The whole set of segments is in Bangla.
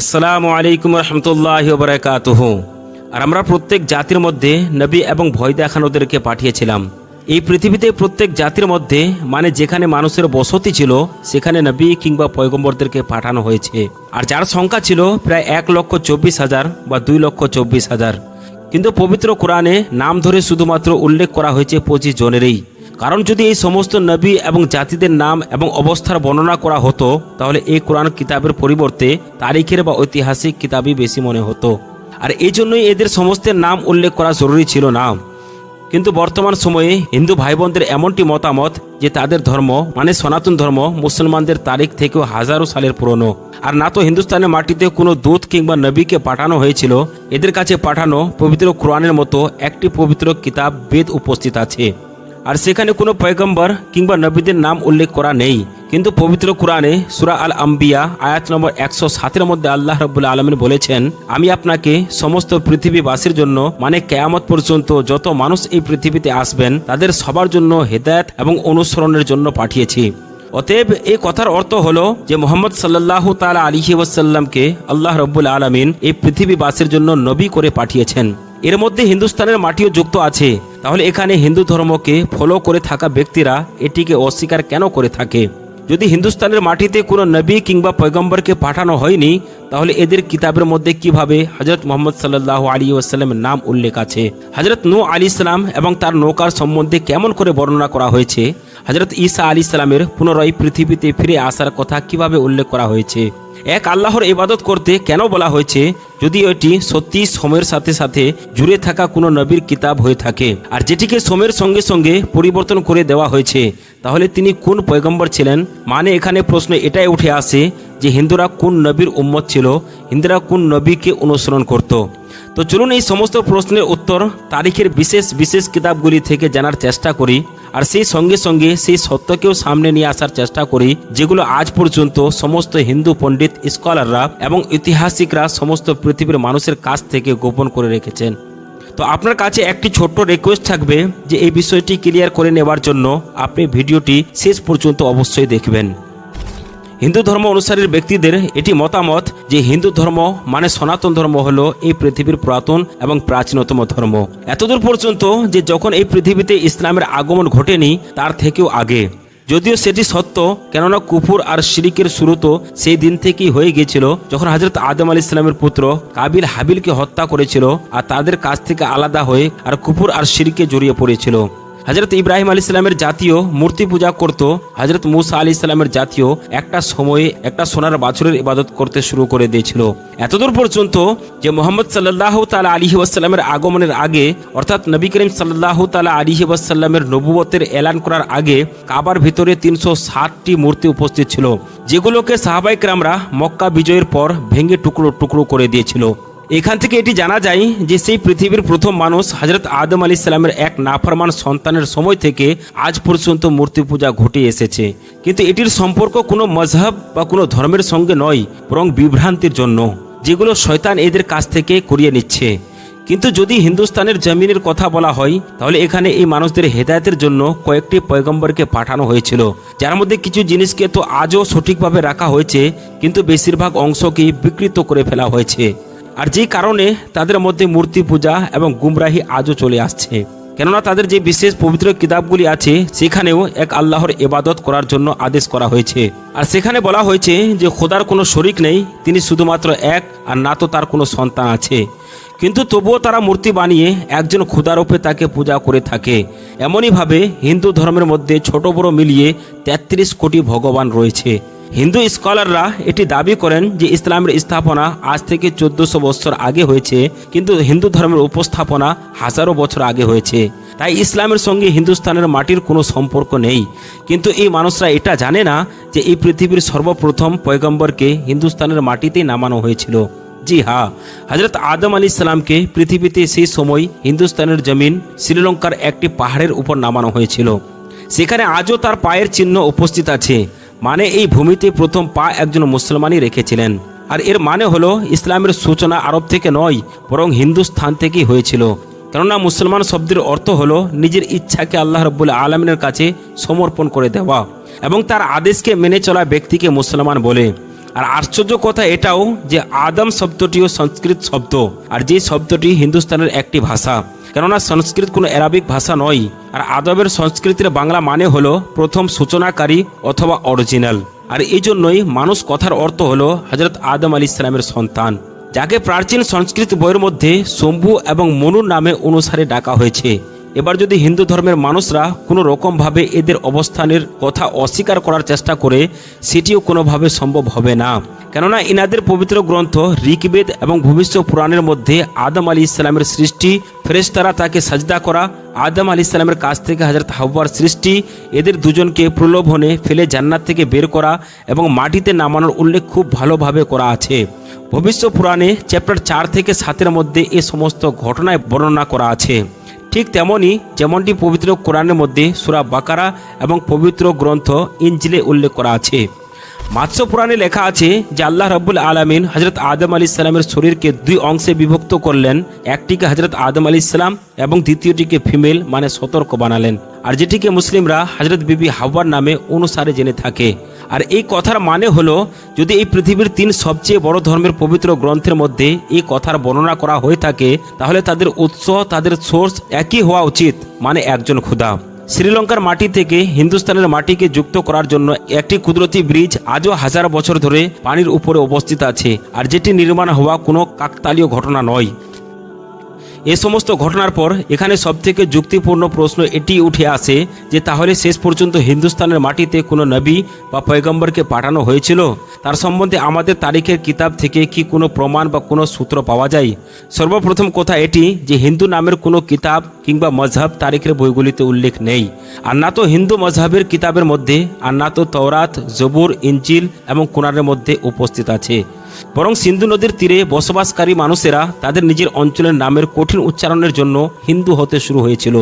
আসসালামু আলাইকুম রহমতুল্লাহ বরাকাতুহ আর আমরা প্রত্যেক জাতির মধ্যে নবী এবং ভয় দেখানোদেরকে পাঠিয়েছিলাম। এই পৃথিবীতে প্রত্যেক জাতির মধ্যে মানে যেখানে মানুষের বসতি ছিল, সেখানে নবী কিংবা পয়গম্বরদেরকে পাঠানো হয়েছে। আর যার সংখ্যা ছিল প্রায় এক লক্ষ চব্বিশ হাজার বা দুই লক্ষ চব্বিশ হাজার। কিন্তু পবিত্র কোরআনে নাম ধরে শুধুমাত্র উল্লেখ করা হয়েছে পঁচিশ জনেরই। কারণ যদি এই সমস্ত নবী এবং জাতিদের নাম এবং অবস্থার বর্ণনা করা হতো, তাহলে এই কোরআন কিতাবের পরিবর্তে তারিখের বা ঐতিহাসিক কিতাবই বেশি মনে হতো। আর এই জন্যই এদের সমস্তের নাম উল্লেখ করা জরুরি ছিল না। কিন্তু বর্তমান সময়ে হিন্দু ভাই বোনদের এমনটি মতামত যে তাদের ধর্ম মানে সনাতন ধর্ম, মুসলমানদের তারিখ থেকেও হাজারো সালের পুরনো। আর না তো হিন্দুস্তানের মাটিতে কোনো দূত কিংবা নবীকে পাঠানো হয়েছিল, এদের কাছে পাঠানো পবিত্র কোরআনের মতো একটি পবিত্র কিতাব বেদ উপস্থিত আছে। আর সেখানে কোনো পয়গম্বর কিংবা নবীদের নাম উল্লেখ করা নেই। কিন্তু পবিত্র কোরআনে সুরা আল আম্বিয়া আয়াত নম্বর একশো সাতের মধ্যে আল্লাহ রব্বুল্লা আলমিন বলেছেন, আমি আপনাকে সমস্ত পৃথিবীবাসীর জন্য মানে কেয়ামত পর্যন্ত যত মানুষ এই পৃথিবীতে আসবেন, তাদের সবার জন্য হেদায়ত এবং অনুসরণের জন্য পাঠিয়েছি। অতএব এই কথার অর্থ হলো যে মোহাম্মদ সাল্লাহ তালা আলিহি ওয়াসাল্লামকে আল্লাহ রব্বুল আলমিন এই পৃথিবীবাসীর জন্য নবী করে পাঠিয়েছেন। এর মধ্যে হিন্দুস্তানের মাটিও যুক্ত আছে। তাহলে এখানে হিন্দু ধর্মকে ফলো করে থাকা ব্যক্তিরা এটিকে অস্বীকার কেন করে থাকে? যদি হিন্দুস্তানের মাটিতে কোনো নবী কিংবা পয়গম্বরকে পাঠানো হয়নি, তাহলে এদের কিতাবের মধ্যে কীভাবে হজরত মোহাম্মদ সাল্লাহ আলী ওয়াসাল্লামের নাম উল্লেখ আছে? হজরত নু আলী ইসলাম এবং তার নৌকার সম্বন্ধে কেমন করে বর্ণনা করা হয়েছে? হজরত ঈসা আলী ইসলামের পুনরায় পৃথিবীতে ফিরে আসার কথা কীভাবে উল্লেখ করা হয়েছে? এক আল্লাহর ইবাদত করতে কেন বলা হয়েছে? যদি এটি সত্যি সময়ের সাথে সাথে জুড়ে থাকা কোনো নবীর কিতাব হয়ে থাকে, আর যেটিকে সময়ের সঙ্গে সঙ্গে পরিবর্তন করে দেওয়া হয়েছে, তাহলে তিনি কোন পয়গম্বর ছিলেন? মানে এখানে প্রশ্ন এটাই উঠে আসে যে হিন্দুরা কোন নবীর উম্মত ছিল? হিন্দুরা কোন নবীকে অনুসরণ করত? তো চলুন এই সমস্ত প্রশ্নের উত্তর তারিখের বিশেষ বিশেষ কিতাবগুলি থেকে জানার চেষ্টা করি আর সেই সঙ্গে সঙ্গে সেই সত্যকেও সামনে নিয়ে আসার চেষ্টা করি, যেগুলো আজ পর্যন্ত সমস্ত হিন্দু পণ্ডিত, স্কলাররা এবং ঐতিহাসিকরা সমস্ত পৃথিবীর মানুষের কাছ থেকে গোপন করে রেখেছেন। তো আপনার কাছে একটি ছোট্ট রিকোয়েস্ট থাকবে যে এই বিষয়টি ক্লিয়ার করে নেবার জন্য আপনি ভিডিওটি শেষ পর্যন্ত অবশ্যই দেখবেন। হিন্দু ধর্ম অনুসারীর ব্যক্তিদের এটি মতামত যে হিন্দু ধর্ম মানে সনাতন ধর্ম হলো এই পৃথিবীর পুরাতন এবং প্রাচীনতম ধর্ম। এতদূর পর্যন্ত যে যখন এই পৃথিবীতে ইসলামের আগমন ঘটেনি, তার থেকেও আগে। যদিও সেটি সত্য, কেননা কুফুর আর শিরিকের শুরু তো সেই দিন থেকেই হয়ে গিয়েছিল, যখন হজরত আদম আলী ইসলামের পুত্র কাবিল হাবিলকে হত্যা করেছিল আর তাদের কাছ থেকে আলাদা হয়ে আর কুফুর আর শিরিকে জড়িয়ে পড়েছিল। হজরত ইব্রাহিম আলী ইসলামের জাতীয় মূর্তি পূজা করত হজরত মুসা আলী ইসলামের জাতীয় একটা সময়ে একটা সোনার বাছুরের ইবাদত করতে শুরু করে দিয়েছিল। এতদূর পর্যন্ত যে মোহাম্মদ সাল্লাহ তালা আলিহি ওয়াসাল্লামের আগমনের আগে, অর্থাৎ নবী করিম সাল্লাহ তালা আলিহি ওয়াসাল্লামের নবুবতের এলান করার আগে, কাবার ভিতরে তিনশো ষাটটি মূর্তি উপস্থিত ছিল, যেগুলোকে সাহাবাইকরামরা মক্কা বিজয়ের পর ভেঙে টুকরো টুকরো করে দিয়েছিল। এখান থেকে এটি জানা যায় যে সেই পৃথিবীর প্রথম মানুষ হজরত আদম আলী সালামের এক নাফরমান সন্তানের সময় থেকে আজ পর্যন্ত মূর্তি পূজা ঘটে এসেছে। কিন্তু এটির সম্পর্ক কোনো মজহব বা কোনো ধর্মের সঙ্গে নয়, বরং বিভ্রান্তির জন্য, যেগুলো শয়তান এদের কাছ থেকে করিয়ে নিচ্ছে। কিন্তু যদি হিন্দুস্তানের জমিনের কথা বলা হয়, তাহলে এখানে এই মানুষদের হেদায়তের জন্য কয়েকটি পয়গম্বরকে পাঠানো হয়েছিল। যার মধ্যে কিছু জিনিসকে তো আজও সঠিকভাবে রাখা হয়েছে, কিন্তু বেশিরভাগ অংশকেই বিকৃত করে ফেলা হয়েছে। আর যেই কারণে তাদের মধ্যে মূর্তি পূজা এবং গুমরাহি আজও চলে আসছে। কেননা তাদের যে বিশেষ পবিত্র কিতাবগুলি আছে, সেখানেও এক আল্লাহর এবাদত করার জন্য আদেশ করা হয়েছে। আর সেখানে বলা হয়েছে যে, খোদার কোনো শরিক নেই, তিনি শুধুমাত্র এক, আর না তো তার কোনো সন্তান আছে। কিন্তু তবুও তারা মূর্তি বানিয়ে একজন ক্ষুদারূপে তাকে পূজা করে থাকে। এমনইভাবে হিন্দু ধর্মের মধ্যে ছোট বড় মিলিয়ে তেত্রিশ কোটি ভগবান রয়েছে। হিন্দু স্কলাররা এটি দাবি করেন যে ইসলামের স্থাপনা আজ থেকে চোদ্দশো বছর আগে হয়েছে, কিন্তু হিন্দু ধর্মের উপস্থাপনা হাজারো বছর আগে হয়েছে। তাই ইসলামের সঙ্গে হিন্দুস্তানের মাটির কোনো সম্পর্ক নেই। কিন্তু এই মানুষরা এটা জানে না যে এই পৃথিবীর সর্বপ্রথম পয়গম্বরকে হিন্দুস্তানের মাটিতেই নামানো হয়েছিল। জি হ্যাঁ হজরত আদম আলী ইসলামকে পৃথিবীতে সেই সময় হিন্দুস্তানের জমিন শ্রীলঙ্কার একটি পাহাড়ের উপর নামানো হয়েছিল। সেখানে আজও তার পায়ের চিহ্ন উপস্থিত আছে। মানে এই ভূমিতে প্রথম পা একজন মুসলমানই রেখেছিলেন। আর এর মানে হলো, ইসলামের সূচনা আরব থেকে নয়, বরং হিন্দুস্থান থেকেই হয়েছিল। কেননা মুসলমান শব্দের অর্থ হলো, নিজের ইচ্ছাকে আল্লাহ রব্বুল আলমিনের কাছে সমর্পণ করে দেওয়া এবং তার আদেশকে মেনে চলা ব্যক্তিকে মুসলমান বলে। আর আশ্চর্য কথা এটাও যে আদম শব্দটিও সংস্কৃত শব্দ, আর যে শব্দটি হিন্দুস্তানের একটি ভাষা। কেননা সংস্কৃত কোনো অ্যারাবিক ভাষা নয় আর আদবের সংস্কৃতির বাংলা মানে হলো প্রথম সূচনাকারী অথবা অরিজিনাল আর এই জন্যই মানুষ কথার অর্থ হলো হজরত আদম আলী ইসলামের সন্তান, যাকে প্রাচীন সংস্কৃত বইয়ের মধ্যে শম্ভু এবং মনুর নামে অনুসারে ডাকা হয়েছে। এবার যদি হিন্দু ধর্মের মানুষরা কোনো রকমভাবে এদের অবস্থানের কথা অস্বীকার করার চেষ্টা করে, সেটিও কোনোভাবে সম্ভব হবে না। কেননা ইনাদের পবিত্র গ্রন্থ ঋগ্বেদ এবং ভবিষ্য পুরাণের মধ্যে আদম আলী ইসলামের সৃষ্টি, ফেরেশতারা তাকে সাজদা করা, আদম আলী ইসলামের কাছ থেকে হাজরত হাব্বার সৃষ্টি, এদের দুজনকে প্রলোভনে ফেলে জান্নাত থেকে বের করা এবং মাটিতে নামানোর উল্লেখ খুব ভালোভাবে করা আছে। ভবিষ্য পুরাণে চ্যাপ্টার চার থেকে সাতের মধ্যে এ সমস্ত ঘটনায় বর্ণনা করা আছে। ঠিক তেমনই যেমনটি পবিত্র কোরআনের মধ্যে সুরা বাকারা এবং পবিত্র গ্রন্থ ইঞ্জিলে উল্লেখ করা আছে। মাৎস্য পুরাণে লেখা আছে যে আল্লাহ রব্বুল আলমিন হজরত আদম আলী ইসলামের শরীরকে দুই অংশে বিভক্ত করলেন, একটিকে হজরত আদম আলী ইসলাম এবং দ্বিতীয়টিকে ফিমেল মানে সতর্ক বানালেন। আর যেটিকে মুসলিমরা হজরত বিবি হাওয়ার নামে অনুসারে জেনে থাকে। আর এই কথার মানে হলো, যদি এই পৃথিবীর তিন সবচেয়ে বড় ধর্মের পবিত্র গ্রন্থের মধ্যে এই কথার বর্ণনা করা হয়ে থাকে, তাহলে তাদের উৎস, তাদের সোর্স একই হওয়া উচিত মানে একজন ক্ষুদা শ্রীলঙ্কার মাটি থেকে হিন্দুস্তানের মাটিকে যুক্ত করার জন্য একটি কুদরতি ব্রিজ আজও হাজার বছর ধরে পানির উপরে অবস্থিত আছে, আর যেটি নির্মাণ হওয়া কোনো কাকতালীয় ঘটনা নয়। এ সমস্ত ঘটনার পর এখানে সবথেকে যুক্তিপূর্ণ প্রশ্ন এটি উঠে আসে যে তাহলে শেষ পর্যন্ত হিন্দুস্তানের মাটিতে কোনো নবী বা পয়গম্বরকে পাঠানো হয়েছিল? তার সম্বন্ধে আমাদের তারিখের কিতাব থেকে কি কোনো প্রমাণ বা কোনো সূত্র পাওয়া যায়? সর্বপ্রথম কথা এটি যে হিন্দু নামের কোনো কিতাব কিংবা মজহাব তারিখের বইগুলিতে উল্লেখ নেই। আর না তো হিন্দু মজহবের কিতাবের মধ্যে, আর না তো তওরাত, জবুর ইঞ্জিল এবং কোরআনের মধ্যে উপস্থিত আছে। বরং সিন্ধু নদীর তীরে বসবাসকারী মানুষেরা তাদের নিজের অঞ্চলের নামের কঠিন উচ্চারণের জন্য হিন্দু হতে শুরু হয়েছিল।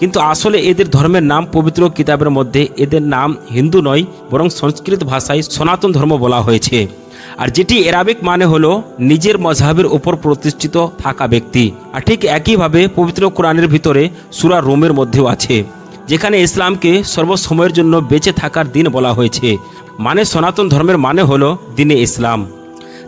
কিন্তু আসলে এদের ধর্মের নাম পবিত্র কিতাবের মধ্যে এদের নাম হিন্দু নয়, বরং সংস্কৃত ভাষায় সনাতন ধর্ম বলা হয়েছে। আর যেটি এরাবিক মানে হলো নিজের মজহাবের উপর প্রতিষ্ঠিত থাকা ব্যক্তি। আর ঠিক একইভাবে পবিত্র কোরআনের ভিতরে সুরা রোমের মধ্যেও আছে, যেখানে ইসলামকে সর্বসময়ের জন্য বেঁচে থাকার দিন বলা হয়েছে। মানে সনাতন ধর্মের মানে হলো দিনে ইসলাম।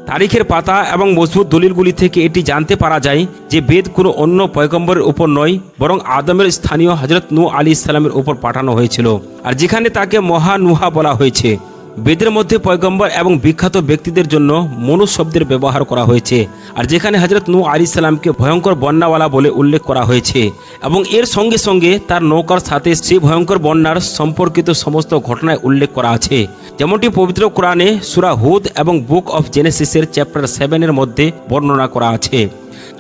তারিখের পাতা এবং মজবুত দলিলগুলি থেকে এটি জানতে পারা যায় যে বেদ কোনো অন্য পয়গম্বরের উপর নয়, বরং আদমের স্থানীয় হজরত নু আলী ইসলামের উপর পাঠানো হয়েছিল। আর যেখানে তাকে মহানুহা বলা হয়েছে। বেদের মধ্যে পয়গম্বর এবং বিখ্যাত ব্যক্তিদের জন্য মনু শব্দের ব্যবহার করা হয়েছে। আর যেখানে হজরত নু আলী সালামকে ভয়ঙ্কর বন্যাওয়ালা বলে উল্লেখ করা হয়েছে। এবং এর সঙ্গে সঙ্গে তার নৌকার সাথে সেই ভয়ঙ্কর বন্যার সম্পর্কিত সমস্ত ঘটনায় উল্লেখ করা আছে। যেমনটি পবিত্র কোরআনে সুরা হুদ এবং বুক অফ জেনেসিসের চ্যাপ্টার সেভেনের মধ্যে বর্ণনা করা আছে।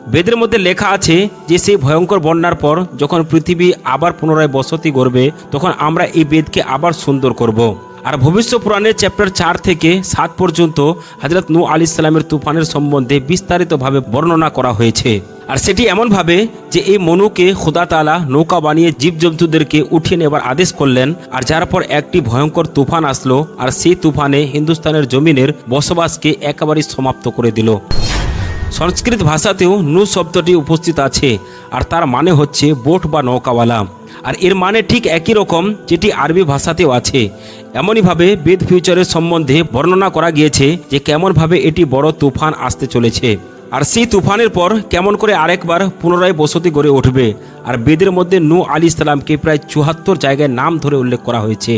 বেদের মধ্যে লেখা আছে যে, সেই ভয়ঙ্কর বন্যার পর যখন পৃথিবী আবার পুনরায় বসতি গড়বে, তখন আমরা এই বেদকে আবার সুন্দর করব। আর ভবিষ্য পুরাণের চ্যাপ্টার চার থেকে সাত পর্যন্ত হজরত নু আলি ইসলামের তুফানের সম্বন্ধে বিস্তারিতভাবে বর্ণনা করা হয়েছে। আর সেটি এমনভাবে যে এই মনুকে খোদা তালা নৌকা বানিয়ে জীবজন্তুদেরকে উঠিয়ে নেবার আদেশ করলেন, আর যার পর একটি ভয়ঙ্কর তুফান আসলো, আর সেই তুফানে হিন্দুস্তানের জমিনের বসবাসকে একেবারেই সমাপ্ত করে দিল। সংস্কৃত ভাষাতেও নু শব্দটি উপস্থিত আছে, আর তার মানে হচ্ছে বোট বা নৌকাওয়ালা। আর এর মানে ঠিক একই রকম যেটি আরবি ভাষাতেও আছে। এমনইভাবে বেদ ফিউচারের সম্বন্ধে বর্ণনা করা গিয়েছে যে কেমনভাবে এটি বড় তুফান আসতে চলেছে। আর সেই তুফানের পর কেমন করে আরেকবার পুনরায় বসতি গড়ে উঠবে। আর বেদের মধ্যে নূ আলী ইসলামকে প্রায় চুয়াত্তর জায়গায় নাম ধরে উল্লেখ করা হয়েছে।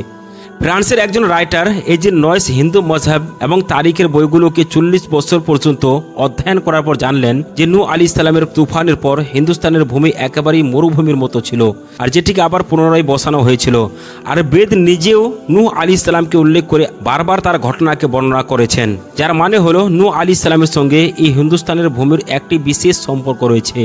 ফ্রান্সের একজন রাইটার, এই যে নয়েস হিন্দু মজহাব এবং তারিখের বইগুলোকে চল্লিশ বছর পর্যন্ত অধ্যয়ন করার পর জানলেন যে নু আলী ইসলামের তুফানের পর হিন্দুস্তানের ভূমি একেবারেই মরুভূমির মতো ছিল আর যেটিকে আবার পুনরায় বসানো হয়েছিল। আর বেদ নিজেও নু আলী ইসলামকে উল্লেখ করে বারবার তার ঘটনাকে বর্ণনা করেছেন, যার মানে হলো নু আলী ইসলামের সঙ্গে এই হিন্দুস্তানের ভূমির একটি বিশেষ সম্পর্ক রয়েছে।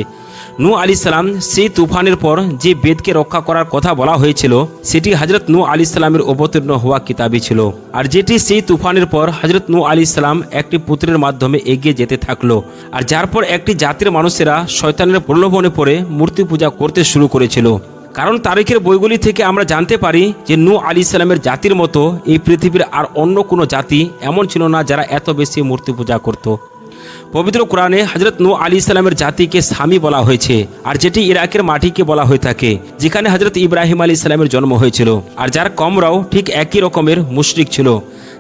নূ আলী সালাম সেই তুফানের পর যে বেদকে রক্ষা করার কথা বলা হয়েছিল, সেটি হজরত নু আলী সালামের অবতীর্ণ হওয়া কিতাবই ছিল। আর যেটি সেই তুফানের পর হজরত নু আলী সালাম একটি পুত্রের মাধ্যমে এগিয়ে যেতে থাকল। আর যার পর একটি জাতির মানুষেরা শয়তানের প্রলোভনে পড়ে মূর্তি পূজা করতে শুরু করেছিল। কারণ তারিখের বইগুলি থেকে আমরা জানতে পারি যে নু আলী সালামের জাতির মতো এই পৃথিবীর আর অন্য কোনো জাতি এমন ছিল না যারা এত বেশি মূর্তি পূজা করত। পবিত্র কোরআনে হজরত নু আলী ইসলামের জাতিকে স্বামী বলা হয়েছে আর যেটি ইরাকের মাটিকে বলা হয়ে থাকে, যেখানে হজরত ইব্রাহিম আলী ইসলামের জন্ম হয়েছিল। আর যার কমরাও ঠিক একই রকমের মুশরিক ছিল।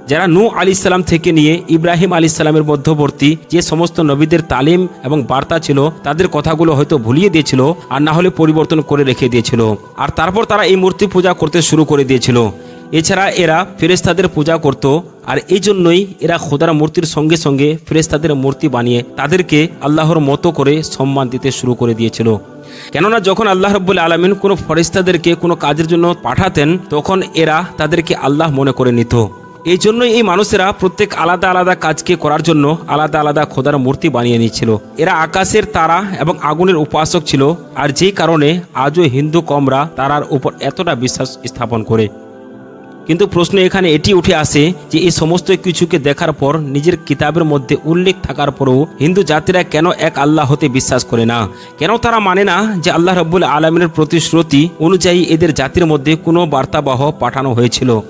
যারা নূ আলী ইসলাম থেকে নিয়ে ইব্রাহিম আলী ইসলামের মধ্যবর্তী যে সমস্ত নবীদের তালিম এবং বার্তা ছিল, তাদের কথাগুলো হয়তো ভুলিয়ে দিয়েছিল আর না হলে পরিবর্তন করে রেখে দিয়েছিল। আর তারপর তারা এই মূর্তি পূজা করতে শুরু করে দিয়েছিল। এছাড়া এরা ফেরেস্তাদের পূজা করত, আর এই জন্যই এরা খোদার মূর্তির সঙ্গে সঙ্গে ফেরেস্তাদের মূর্তি বানিয়ে তাদেরকে আল্লাহর মতো করে সম্মান দিতে শুরু করে দিয়েছিল। কেননা যখন আল্লাহ রব্বুল আলমিন কোনো ফরিস্তাদেরকে কোনো কাজের জন্য পাঠাতেন, তখন এরা তাদেরকে আল্লাহ মনে করে নিত। এই জন্যই এই মানুষেরা প্রত্যেক আলাদা আলাদা কাজকে করার জন্য আলাদা আলাদা খোদার মূর্তি বানিয়ে নিচ্ছিল এরা আকাশের তারা এবং আগুনের উপাসক ছিল, আর যেই কারণে আজও হিন্দু কমরা তারার উপর এতটা বিশ্বাস স্থাপন করে। কিন্তু প্রশ্ন এখানে এটি উঠে আসে যে এই সমস্ত কিছুকে দেখার পর নিজের কিতাবের মধ্যে উল্লেখ থাকার পরও হিন্দু জাতিরা কেন এক আল্লাহ হতে বিশ্বাস করে না? কেন তারা মানে না যে আল্লাহ রব্বুল আলমের প্রতিশ্রুতি অনুযায়ী এদের জাতির মধ্যে কোনো বার্তাবাহ পাঠানো হয়েছিল?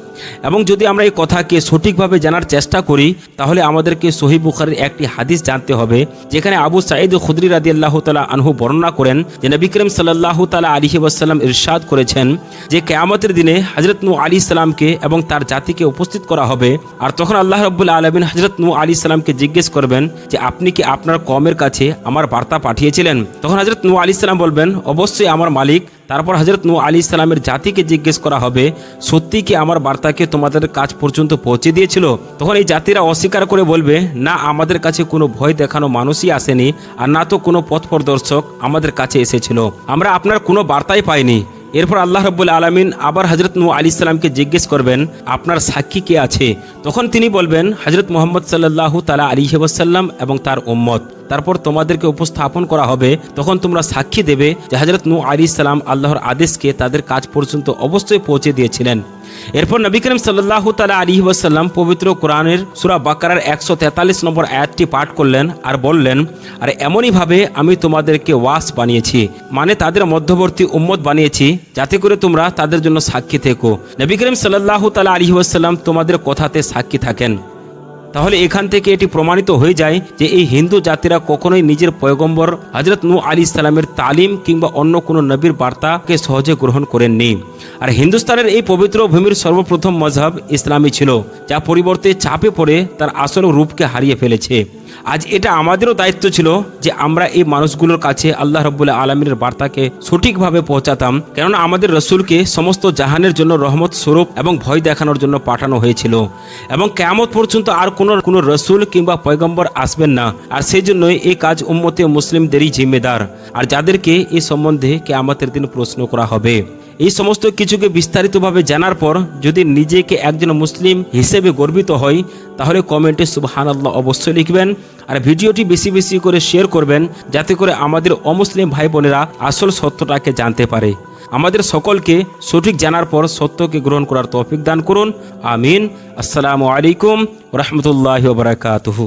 এবং যদি আমরা এই কথাকে সঠিকভাবে জানার চেষ্টা করি, তাহলে আমাদেরকে সহি বুখারের একটি হাদিস জানতে হবে, যেখানে আবু সাঈদ খুদরি রাদি আল্লাহ তালা আনহু বর্ণনা করেন যে নবী করিম সাল্লাহ তালা আলিহি ওয়াসাল্লাম ইরশাদ করেছেন যে কেয়ামতের দিনে হজরত নু আলী ইসলামকে এবং তার জাতিকে উপস্থিত করা হবে। আর তখন আল্লাহ রব্বুল্লা আলমিন হজরত নু আলী ইসলামকে জিজ্ঞেস করবেন যে, আপনি কি আপনার কমের কাছে আমার বার্তা পাঠিয়েছিলেন? তখন হজরত নু আলী ইসলাম বলবেন, অবশ্যই আমার মালিক তারপর হজরত নু আলী ইসলামের জাতিকে জিজ্ঞেস করা হবে, সত্যি কি আমার বার্তাকে তোমাদের কাজ পর্যন্ত পৌঁছে দিয়েছিল? তখন এই জাতিরা অস্বীকার করে বলবে, না, আমাদের কাছে কোনো ভয় দেখানো মানুষই আসেনি, আর না তো কোনো পথ প্রদর্শক আমাদের কাছে এসেছিল। আমরা আপনার কোনো বার্তাই পাইনি। এরপর আল্লাহ রব্বুল আলমিন আবার হজরত নু আলী ইসলামকে জিজ্ঞেস করবেন, আপনার সাক্ষী কে আছে? তখন তিনি বলবেন হজরত মোহাম্মদ সাল্লাহ তালা আলী ওসাল্লাম এবং তার উম্মত। তারপর তোমাদেরকে উপস্থাপন করা হবে, তখন তোমরা সাক্ষী দেবে যে হজরত নু আলী ইসলাম আল্লাহর আদেশকে তাদের কাজ পর্যন্ত অবশ্যই পৌঁছে দিয়েছিলেন। এরপর নবী করিম সাল্লাহ তালা আলী ওয়াসাল্লাম পবিত্র কোরআনের সুরা বাকারার একশো তেতাল্লিশ নম্বর আয়াতটি পাঠ করলেন আর বললেন, আর এমনইভাবে আমি তোমাদেরকে ওয়াস বানিয়েছি মানে তাদের মধ্যবর্তী উম্মত বানিয়েছি, যাতে করে তোমরা তাদের জন্য সাক্ষী থেকো। নবী করিম সাল্লাহ তালা আলী ওয়াসাল্লাম তোমাদের কথাতে সাক্ষী থাকেন। তাহলে এখান থেকে এটি প্রমাণিত হয়ে যায় যে এই হিন্দু জাতিরা কখনোই নিজের পয়গম্বর হজরত নু আলী ইসলামের তালিম কিংবা অন্য কোনো নবীর বার্তাকে সহজে গ্রহণ করেননি। আর হিন্দুস্তানের এই পবিত্র ভূমির সর্বপ্রথম মজহব ইসলামী ছিল, যা পরিবর্তে চাপে পড়ে তার আসল রূপকে হারিয়ে ফেলেছে। আজ এটা আমাদেরও দায়িত্ব ছিল যে আমরা এই মানুষগুলোর কাছে আল্লাহ রব্বুল্লাহ আলমীর বার্তাকে সঠিকভাবে পৌঁছাতাম। কেননা আমাদের রসুলকে সমস্ত জাহানের জন্য রহমত স্বরূপ এবং ভয় দেখানোর জন্য পাঠানো হয়েছিল। এবং কেমত পর্যন্ত আর কোনো কোনো রসুল কিংবা পয়গম্বর আসবেন না। আর সেই জন্যই এই কাজ উম্মতে মুসলিমদেরই জিম্মেদার। আর যাদেরকে এ সম্বন্ধে কেয়ামতের দিন প্রশ্ন করা হবে। এই সমস্ত কিছুকে বিস্তারিতভাবে জানার পর যদি নিজেকে একজন মুসলিম হিসেবে গর্বিত হয়, তাহলে কমেন্টে সুবহান আল্লাহ অবশ্যই লিখবেন আর ভিডিওটি বেশি বেশি করে শেয়ার করবেন যাতে করে আমাদের অমুসলিম ভাই বোনেরা আসল সত্যটাকে জানতে পারে। আমাদের সকলকে সঠিক জানার পর সত্যকে গ্রহণ করার তৌফিক দান করুন। আমিন। আসসালামু আলাইকুম রহমতুল্লাহ বারাকাতুহু।